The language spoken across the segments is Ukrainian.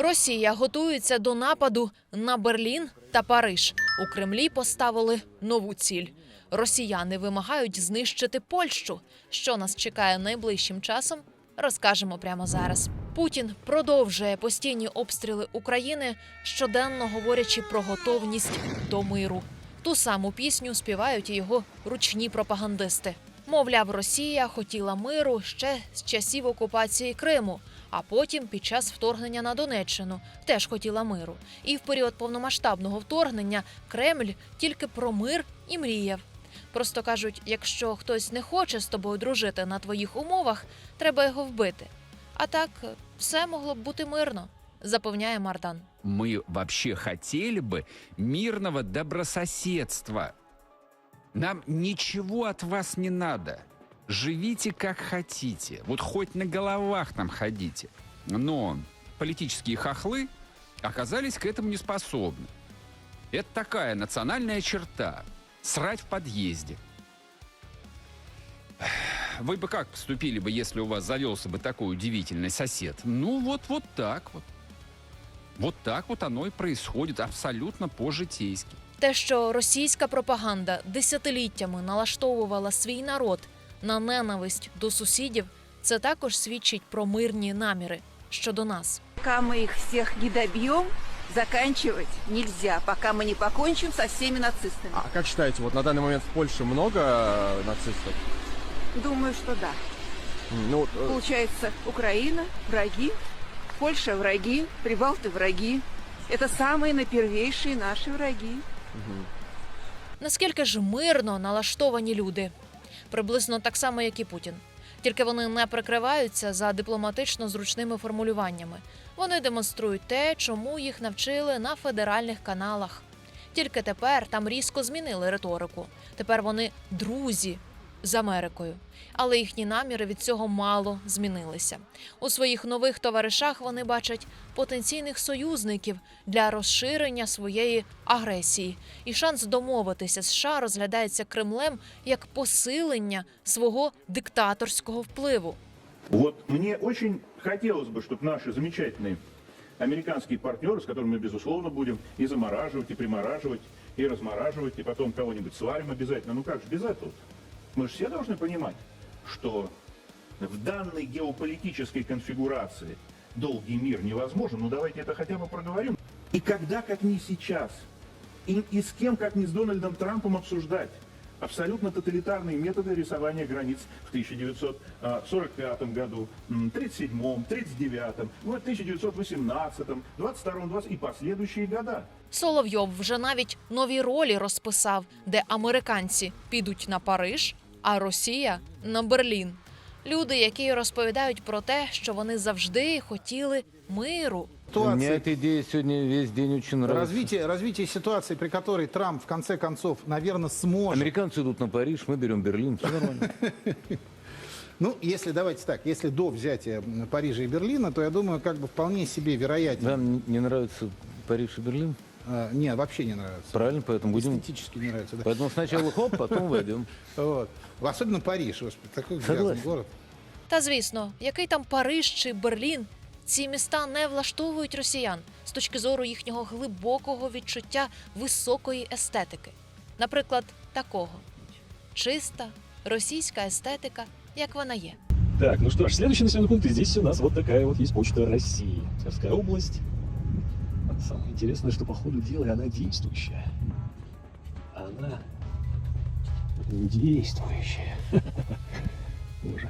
Росія готується до нападу на Берлін та Париж. У Кремлі поставили нову ціль. Росіяни вимагають знищити Польщу. Що нас чекає найближчим часом, розкажемо прямо зараз. Путін продовжує постійні обстріли України, щоденно говорячи про готовність до миру. Ту саму пісню співають його ручні пропагандисти. Мовляв, Росія хотіла миру ще з часів окупації Криму, а потім під час вторгнення на Донеччину теж хотіла миру. І в період повномасштабного вторгнення Кремль тільки про мир і мріяв. Просто кажуть, якщо хтось не хоче з тобою дружити на твоїх умовах, треба його вбити. А так все могло б бути мирно, запевняє Мардан. Мы вообще хотели бы мирного добрососедства. Нам ничего от вас не надо Живите как хотите. Вот хоть на головах там ходите. Но политические хохлы оказались к этому не способны. Это такая национальная черта. Срать в подъезде. Вы бы как поступили бы, если у вас завелся бы такой удивительный сосед? Ну, вот, вот так вот. Вот так вот оно и происходит, абсолютно по-житейски. Те, що російська пропаганда десятиліттями налаштовувала свій народ на ненависть до сусідів, це також свідчить про мирні наміри щодо нас. Пока мы их всех не добьем, заканчивать нельзя, пока мы не покончим со всеми нацистами. А как считаете, вот на данный момент в Польше много э, нацистов? Думаю, что да. М, Ну, э, Получается, Украина – враги, Польша – враги, Прибалты – враги. Это самые напервейшие наши враги. Наскільки ж мирно налаштовані люди? Приблизно так само, як і Путін. Тільки вони не прикриваються за дипломатично зручними формулюваннями. Вони демонструють те, чому їх навчили на федеральних каналах. Тільки тепер там різко змінили риторику. Тепер вони друзі з Америкою. Але їхні наміри від цього мало змінилися. У своїх нових товаришах вони бачать потенційних союзників для розширення своєї агресії. І шанс домовитися з США розглядається Кремлем як посилення свого диктаторського впливу. Вот мне очень хотелось бы, чтобы наши замечательные американские партнеры, с которыми мы, безусловно, будем и замораживать, и примораживать, и размораживать, и потом кого-нибудь сварим обязательно. Ну как же без этого? Мы же все должны понимать, что в данной геополитической конфигурации долгий мир невозможен. Ну давайте это хотя бы проговорим. И когда, как не сейчас, и, и с кем, как не с Дональдом Трампом обсуждать абсолютно тоталитарные методы рисования границ в 1945 году, м, 37, 39, вот 1918, 22, 20 и последующие года. Соловйов вже навіть нові ролі розписав, де американці підуть на Париж, а Росія на Берлін. Люди, які розповідають про те, що вони завжди хотіли миру. Мне ситуации, эта идея сегодня весь день очень нравится. развитие, развитие ситуации, при которой Трамп в конце концов, наверное, сможет. Американцы идут на Париж, мы берем Берлин. Все нормально. Ну, если давайте так, если до взятия м, Парижа и Берлина, то я думаю, как бы вполне себе вероятен. Вам не нравится Париж и Берлин? А, нет, вообще не нравится. Правильно, поэтому будем... Эстетически не нравится. Да. Поэтому сначала хоп, потом войдем. Вот. Особенно Париж, господи, такой грязный Согласен. город. Та звісно, який там Париж чи Берлін, ці міста не влаштовують росіян з точки зору їхнього глибокого відчуття високої естетики. Наприклад, такого чиста російська естетика, як вона є. Так, ну что ж, следующий населенный пункт. И здесь у нас вот такая вот есть почта России. Тверская область. А Самое интересное, что по ходу дела она действующая. Она действующая. Боже.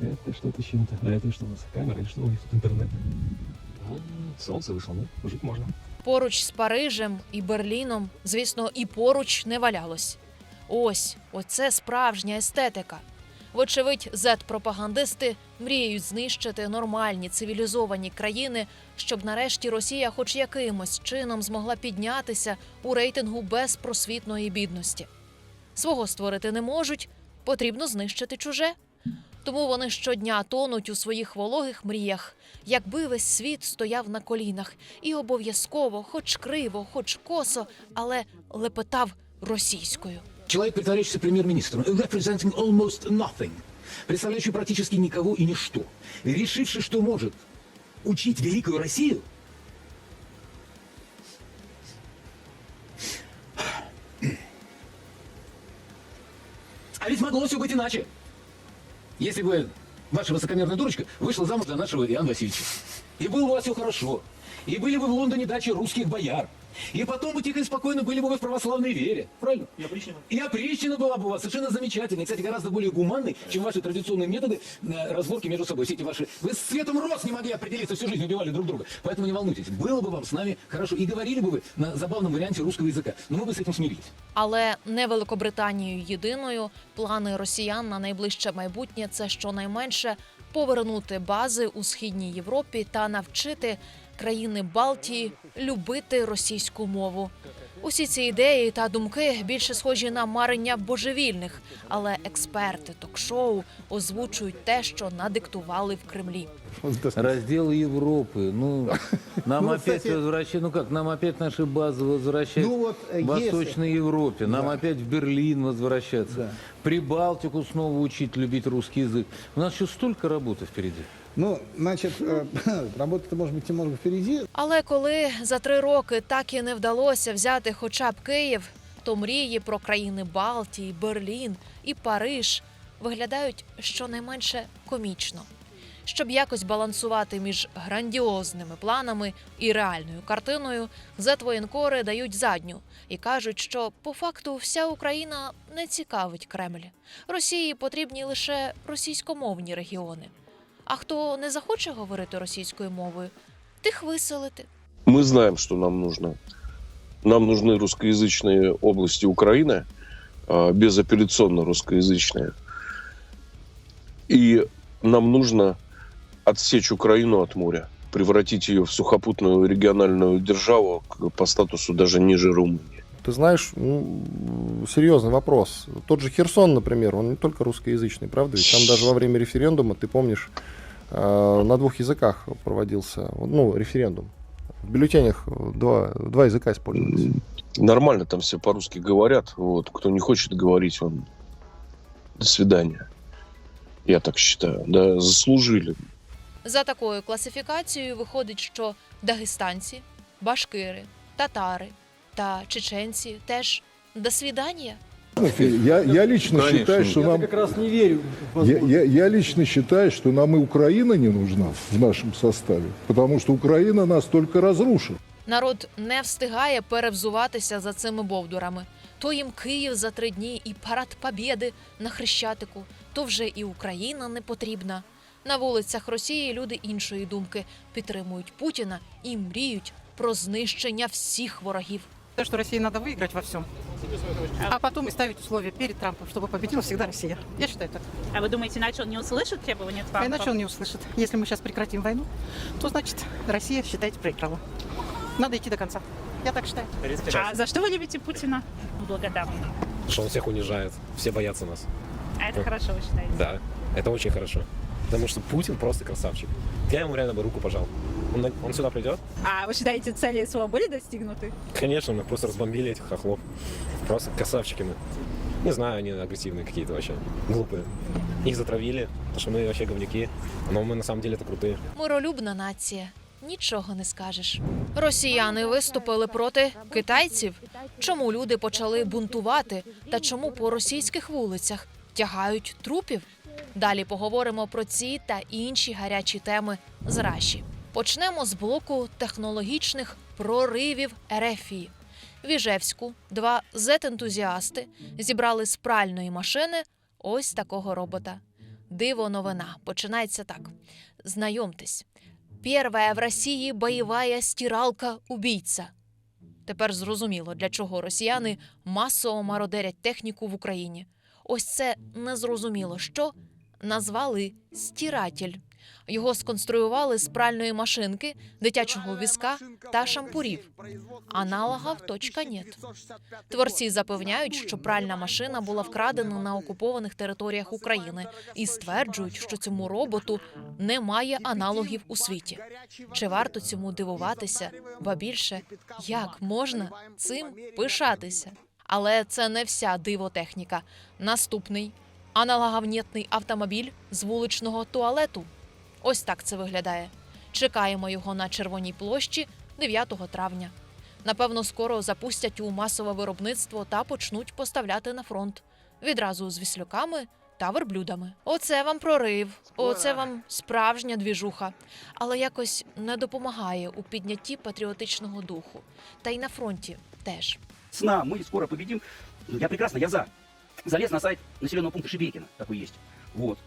Это что-то с чем-то. А это что у нас? Камера или что у них тут интернет? Ну, Солнце вышло, ну, жить можно. Поруч з Парижем і Берліном, звісно, і поруч не валялось. Ось, оце справжня естетика. Вочевидь, зет-пропагандисти мріють знищити нормальні цивілізовані країни, щоб нарешті Росія хоч якимось чином змогла піднятися у рейтингу безпросвітної бідності. Свого створити не можуть, потрібно знищити чуже. Тому вони щодня тонуть у своїх вологих мріях, якби весь світ стояв на колінах і обов'язково, хоч криво, хоч косо, але лепетав російською. Человек, притворяющийся премьер-министром, representing almost nothing, представляющий практически никого и ничто, решивший, что может учить великую Россию? А ведь могло все быть иначе. Если бы ваша высокомерная дурочка вышла замуж за нашего Иоанна Васильевича. И было у вас все хорошо. И были бы в Лондоне дачи русских бояр. И потом бы тихо и спокойно были бы вы в православной вере. Правильно? И опричнина. И опричнина была бы у вас совершенно замечательной. Кстати, гораздо более гуманной, чем ваши традиционные методы э, разборки между собой. Все эти ваши... Вы с цветом роз не могли определиться, всю жизнь убивали друг друга. Поэтому не волнуйтесь. Было бы вам с нами хорошо. И говорили бы вы на забавном варианте русского языка. Но мы бы с этим смирились. Але не Великобританією єдиною плани росіян на найближче майбутнє це щонайменше повернути бази у східній Європі та навчити країни Балтії любити російську мову. Усі ці ідеї та думки більше схожі на марення божевільних, але експерти ток-шоу озвучують те, що надиктували в Кремлі. Вот это Раздел Европы. Ну, нам Ну, опять кстати- возвращать, ну как, нам опять наши базы возвращать Ну вот, э, в Восточной Европе, нам опять в Берлин возвращаться, Да. Прибалтику снова учить любить русский язык. У нас еще столько работы впереди. Ну, значит, э, работа-то может быть немного впереди. Але коли за три роки так і не вдалося взяти хоча б Київ, то мрії про країни Балтії, Берлін і Париж виглядають щонайменше комічно. Щоб якось балансувати між грандіозними планами і реальною картиною, зетвоєнкори дають задню і кажуть, що по факту вся Україна не цікавить Кремль. Росії потрібні лише російськомовні регіони. А хто не захоче говорити російською мовою, тих виселити. Мы знаем, что нам нужно. Нам нужны русскоязычные области Украины, а, безапелляционно русскоязычные. И нам нужно отсечь Украину от моря, превратить ее в сухопутную региональную державу по статусу даже ниже Румынии. Ты знаешь, ну, серьезный вопрос. Тот же Херсон, например, он не только русскоязычный, правда? Ведь там даже во время референдума, ты помнишь, на двух языках проводился, ну, референдум. В бюллетенях два, два языка использовались. Нормально там все по-русски говорят. Вот. Кто не хочет говорить, он до свидания. Я так считаю. Да, заслужили. За такою класифікацією виходить, що дагестанці, башкири, татари та чеченці теж до свідання. Я, я лично Конечно. считаю, что нам... как раз не верю. Я, я- я лично считаю, что нам и Украина не нужна в нашем составе, потому что Украина нас только разрушит. Народ не встигає перевзуватися за цими бовдурами. То їм Київ за три дні і парад Побєди на Хрещатику, то вже і Україна не потрібна. На вулицях Росії люди іншої думки підтримують Путіна і мріють про знищення всіх ворогів. То, что России надо выиграть во всем. А потом и ставить условия перед Трампом, чтобы победила всегда Россия. Я считаю так. А вы думаете, иначе он не услышит требования А Трампа? иначе он не услышит. Если мы сейчас прекратим войну, то значит Россия, считайте, проиграла. Надо идти до конца. Я так считаю. А за что вы любите Путина? Благодарны. Что он всех унижает, все боятся нас. А это хорошо, вы считаете? Да, это очень хорошо. Потому что Путин просто красавчик. Я ему реально бы руку пожал. Он, на- он сюда придет? А вы считаете, цели СВО были достигнуты? Конечно, мы просто разбомбили этих хохлов. Просто красавчики мы. Не знаю, они агрессивные какие-то вообще, глупые. Их затравили, потому что мы вообще говнюки. Но мы на самом деле это крутые. Миролюбна нація. Нічого не скажеш. Росіяни виступили проти китайців. Чому люди почали бунтувати та чому по російських вулицях тягають трупів? Далі поговоримо про ці та інші гарячі теми з Раші. Почнемо з блоку технологічних проривів Ерефії. В Іжевську два зет-ентузіасти зібрали з пральної машини ось такого робота. Диво новина починається так. Знайомтесь, Первая в Росії бойова стиралка-убійця. Тепер зрозуміло, для чого росіяни масово мародерять техніку в Україні. Ось це незрозуміло, що назвали стиратель. Його сконструювали з пральної машинки, дитячого візка та шампурів. Аналогів точка нет. Творці запевняють, що пральна машина була вкрадена на окупованих територіях України і стверджують, що цьому роботу немає аналогів у світі. Чи варто цьому дивуватися? Ба більше, як можна цим пишатися? Але це не вся дивотехніка. Наступний аналоговнєтний автомобіль з вуличного туалету. Ось так це виглядає. Чекаємо його на Червоній площі 9 травня. Напевно, скоро запустять у масове виробництво та почнуть поставляти на фронт відразу з віслюками та верблюдами. Оце вам прорив, оце вам справжня двіжуха. Але якось не допомагає у піднятті патріотичного духу. Та й на фронті теж. Сна, мы скоро победим. Ну, Я прекрасно, я за. Залез на сайт населенного пункта Шебекина, такой есть. Вот.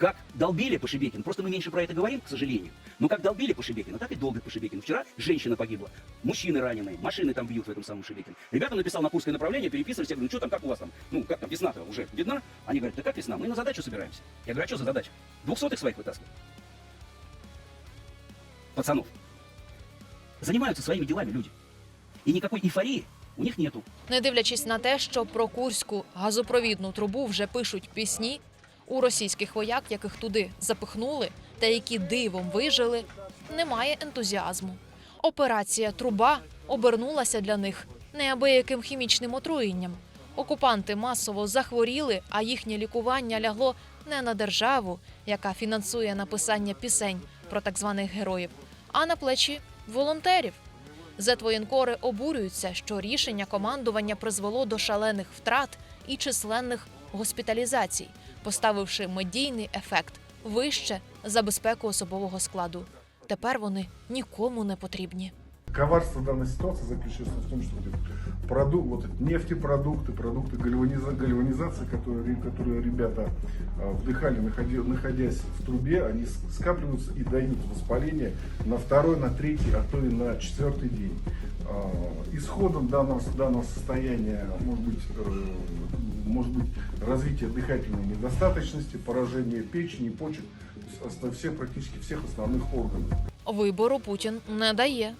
Как долбили по Шебекину, просто мы меньше про это говорим, к сожалению. Но как долбили по Шебекину, так и долбят по Шебекину. Вчера женщина погибла, мужчины раненые, машины там бьют в этом самом Шебекине. Ребята написал на Курское направление, переписывались, я говорю, ну что там, как у вас там? Ну, как там, весна-то уже видна? Они говорят, да как весна, мы на задачу собираемся. Я говорю, а что за задача? Двухсотых своих вытаскивать. Пацанов. Занимаются своими делами люди. И никакой эйфории у них нету. Не дивлячись на те, що про курську газопровідну трубу вже пишуть пісні, у російських вояк, яких туди запихнули, та які дивом вижили, немає ентузіазму. Операція Труба обернулася для них неабияким хімічним отруєнням. Окупанти масово захворіли, а їхнє лікування лягло не на державу, яка фінансує написання пісень про так званих героїв, а на плечі волонтерів. Зетвоєнкори обурюються, що рішення командування призвело до шалених втрат і численних госпіталізацій, поставивши медійний ефект вище за безпеку особового складу. Тепер вони нікому не потрібні. Коварство данной ситуации заключается в том, что вот эти проду- вот эти нефтепродукты, продукты гальваниза- гальванизации, которые, которые ребята а, вдыхали, находи- находясь в трубе, они с- скапливаются и дают воспаление на второй, на третий, а то и на четвертый день. А, Исходом данного, данного состояния может быть, э, может быть развитие дыхательной недостаточности, поражение печени, почек, то есть оста- всех, практически всех основных органов. Вибору Путін не дає.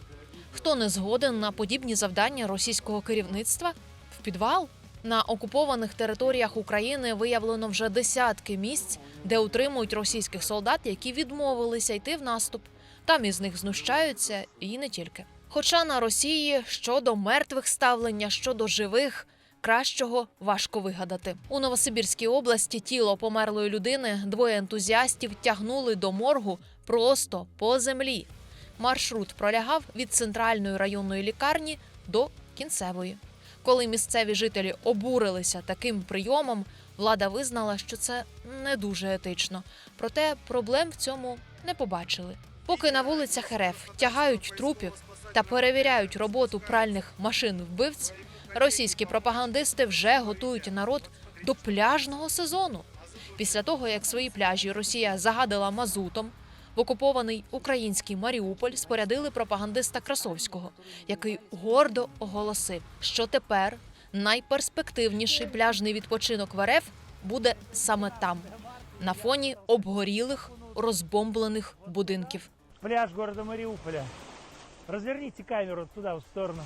Хто не згоден на подібні завдання російського керівництва? В підвал на окупованих територіях України виявлено вже десятки місць, де утримують російських солдат, які відмовилися йти в наступ. Там із них знущаються і не тільки. Хоча на Росії щодо мертвих ставлення, щодо живих. Кращого важко вигадати у Новосибірській області. Тіло померлої людини двоє ентузіастів тягнули до моргу просто по землі. Маршрут пролягав від центральної районної лікарні до кінцевої. Коли місцеві жителі обурилися таким прийомом, влада визнала, що це не дуже етично. Проте проблем в цьому не побачили. Поки на вулицях РФ тягають трупів та перевіряють роботу пральних машин вбивць, російські пропагандисти вже готують народ до пляжного сезону. Після того, як свої пляжі Росія загадила мазутом, в окупований український Маріуполь спорядили пропагандиста Красовського, який гордо оголосив, що тепер найперспективніший пляжний відпочинок в РФ буде саме там, на фоні обгорілих розбомблених будинків. пляж города Мариуполя. Разверните камеру туда, в сторону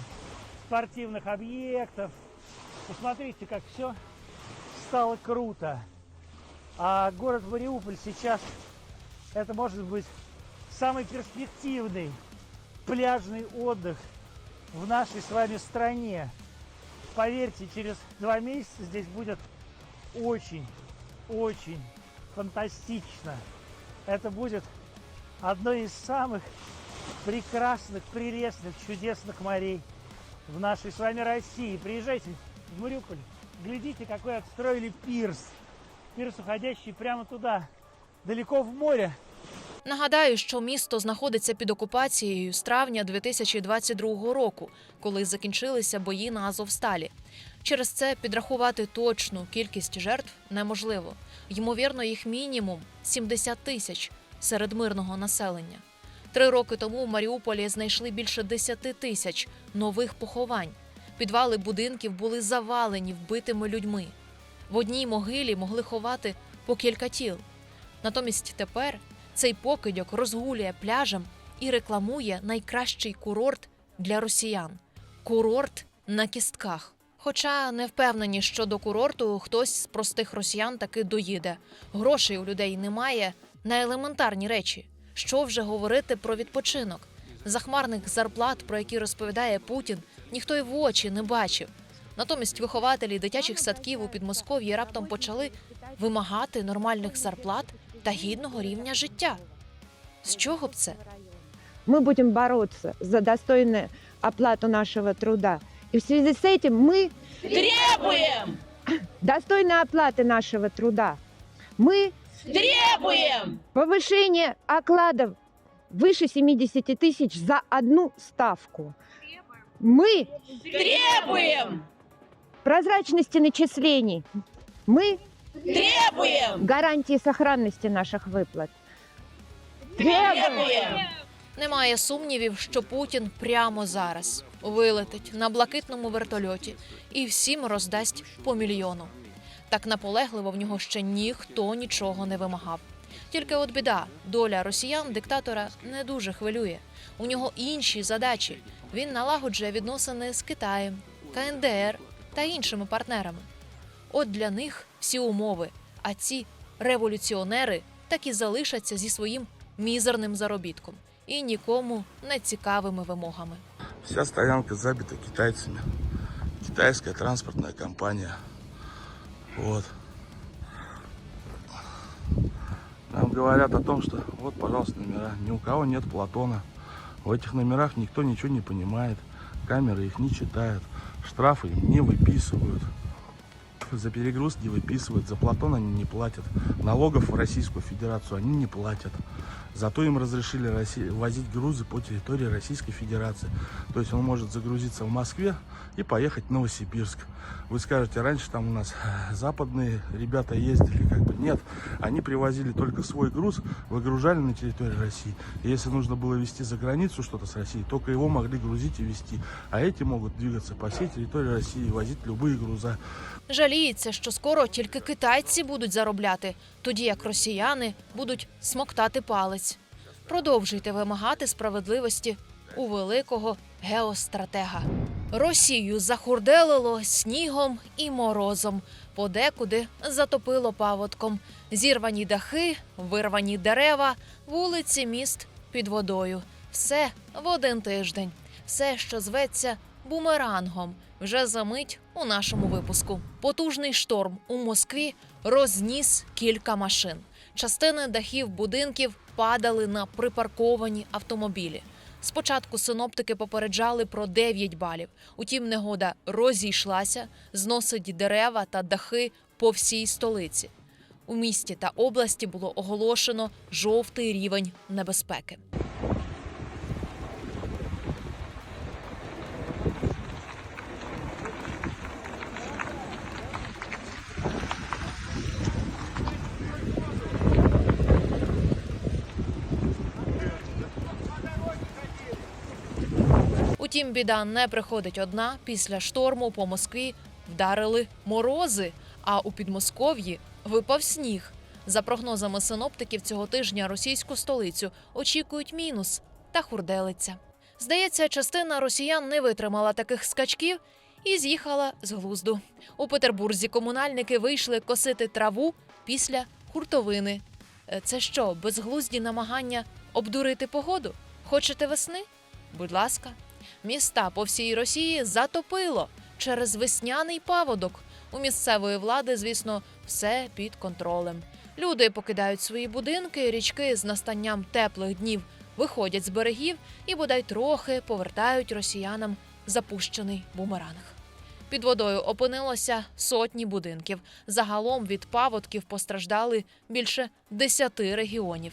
спортивных объектов. Посмотрите, как все стало круто. А город Мариуполь сейчас это может быть самый перспективный пляжный отдых в нашей с вами стране. Поверьте, через два месяца здесь будет очень, очень фантастично. Это будет одно из самых прекрасных, прелестных, чудесных морей в нашей с вами России. Приезжайте в Мариуполь, глядите, какой отстроили пирс. Пирс, уходящий прямо туда, далеко в море. Нагадаю, що місто знаходиться під окупацією з травня 2022 року, коли закінчилися бої на Азовсталі. Через це підрахувати точну кількість жертв неможливо. Ймовірно, їх мінімум 70 тисяч серед мирного населення. Три роки тому в Маріуполі знайшли більше 10 тисяч нових поховань. Підвали будинків були завалені вбитими людьми. В одній могилі могли ховати по кілька тіл. Натомість тепер цей покидьок розгулює пляжем і рекламує найкращий курорт для росіян курорт на кістках. Хоча не впевнені, що до курорту хтось з простих росіян таки доїде. Грошей у людей немає на елементарні речі. Що вже говорити про відпочинок? Захмарних зарплат, про які розповідає Путін, ніхто й в очі не бачив. Натомість вихователі дитячих садків у Підмосков'ї раптом почали вимагати нормальних зарплат та гідного рівня життя. З чого б це? мы будем бороться за достойную оплату нашего труда. И в связи с этим мы Требуем! достойной оплаты нашего труда. Мы Требуем! повышение окладов выше 70 тысяч за одну ставку. Мы Требуем! прозрачности начислений. Мы Требуем! гарантии сохранности наших выплат. Требуем! Немає сумнівів, що Путін прямо зараз вилетить на блакитному вертольоті і всім роздасть по мільйону. Так наполегливо в нього ще ніхто нічого не вимагав. Тільки от біда, доля росіян диктатора не дуже хвилює. У нього інші задачі. Він налагоджує відносини з Китаєм, КНДР та іншими партнерами. От для них всі умови, а ці революціонери так і залишаться зі своїм мізерним заробітком і нікому не цікавими вимогами. Вся стоянка забита китайцами. Китайская транспортная компания. Вот. Нам говорят о том, что вот, пожалуйста, номера. Ни у кого нет Платона. В этих номерах никто ничего не понимает. Камеры их не читают. Штрафы им не выписывают. За перегруз не выписывают. За Платон они не платят. Налогов в Российскую Федерацию они не платят. Зато им разрешили Росси- возить грузы по территории Российской Федерации. То есть он может загрузиться в Москве и поехать в Новосибирск. Вы скажете, раньше там у нас э, западные ребята ездили, как бы нет. Они привозили только свой груз, выгружали на территории России. И если нужно было везти за границу что-то с Россией, только его могли грузить и везти. А эти могут двигаться по всей территории России и возить любые груза. Жаліється, що скоро тільки китайці будуть заробляти, тоді як росіяни будуть смоктати палець. Продовжуйте вимагати справедливості у великого геостратега. Росію захурделило снігом і морозом, подекуди затопило паводком. Зірвані дахи, вирвані дерева, вулиці міст під водою. Все в один тиждень. Все, що зветься бумерангом, вже за мить у нашому випуску. Потужний шторм у Москві розніс кілька машин. Частини дахів будинків падали на припарковані автомобілі. Спочатку синоптики попереджали про 9 балів. Утім, негода розійшлася, зносить дерева та дахи по всій столиці. У місті та області було оголошено жовтий рівень небезпеки. Утім, біда не приходить одна. Після шторму по Москві вдарили морози, а у Підмосков'ї випав сніг. За прогнозами синоптиків, цього тижня російську столицю очікують мінус та хурделиця. Здається, частина росіян не витримала таких скачків і з'їхала з глузду. У Петербурзі комунальники вийшли косити траву після хуртовини. Е, Це що, безглузді намагання обдурити погоду? Хочете весни? Будь ласка, міста по всій Росії затопило через весняний паводок. У місцевої влади, звісно, все під контролем. Люди покидають свої будинки, річки з настанням теплих днів виходять з берегів і бодай трохи повертають росіянам запущений бумеранг. Під водою опинилося сотні будинків. Загалом від паводків постраждали більше десяти регіонів.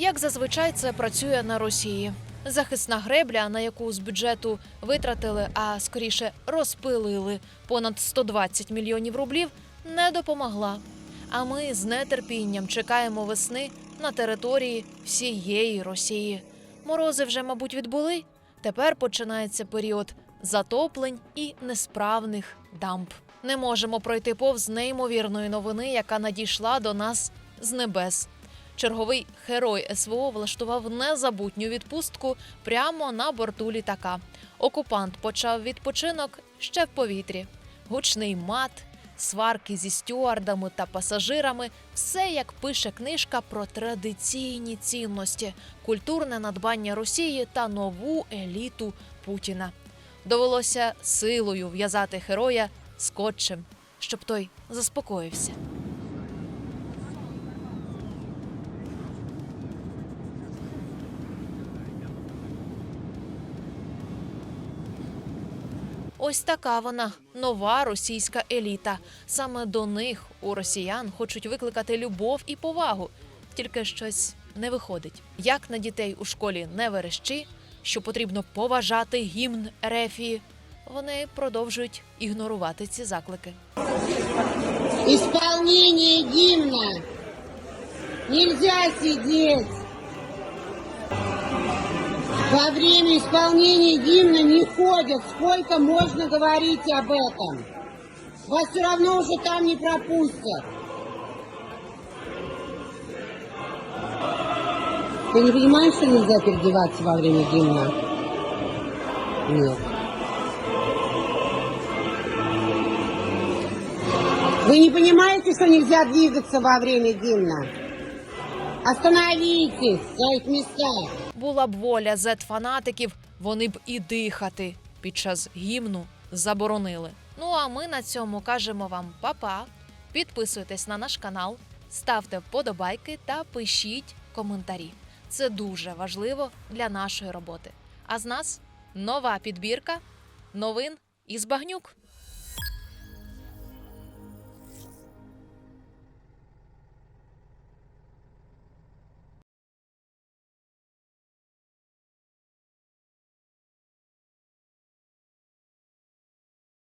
Як зазвичай це працює на Росії. Захисна гребля, на яку з бюджету витратили, а скоріше розпилили понад 120 мільйонів рублів, не допомогла. А ми з нетерпінням чекаємо весни на території всієї Росії. Морози вже, мабуть, відбули. Тепер починається період затоплень і несправних дамб. Не можемо пройти повз неймовірної новини, яка надійшла до нас з небес. Черговий герой СВО влаштував незабутню відпустку прямо на борту літака. Окупант почав відпочинок ще в повітрі. Гучний мат, сварки зі стюардами та пасажирами все як пише книжка про традиційні цінності, культурне надбання Росії та нову еліту Путіна. Довелося силою в'язати героя скотчем, щоб той заспокоївся. Ось така вона нова російська еліта. Саме до них у росіян хочуть викликати любов і повагу. Тільки щось не виходить. Як на дітей у школі не верещи, що потрібно поважати гімн Рефії, вони продовжують ігнорувати ці заклики. Исполнение гимна. Нельзя сидеть. Во время исполнения гимна не ходят. Сколько можно говорить об этом? Вас все равно уже там не пропустят. Ты не понимаешь, что нельзя переодеваться во время гимна? Нет. Вы не понимаете, что нельзя двигаться во время гимна? Остановитесь в своих местах. Була б воля зет-фанатиків, вони б і дихати під час гімну заборонили. Ну а ми на цьому кажемо вам па-па. Підписуйтесь на наш канал, ставте вподобайки та пишіть коментарі. Це дуже важливо для нашої роботи. А з нас нова підбірка новин із багнюк.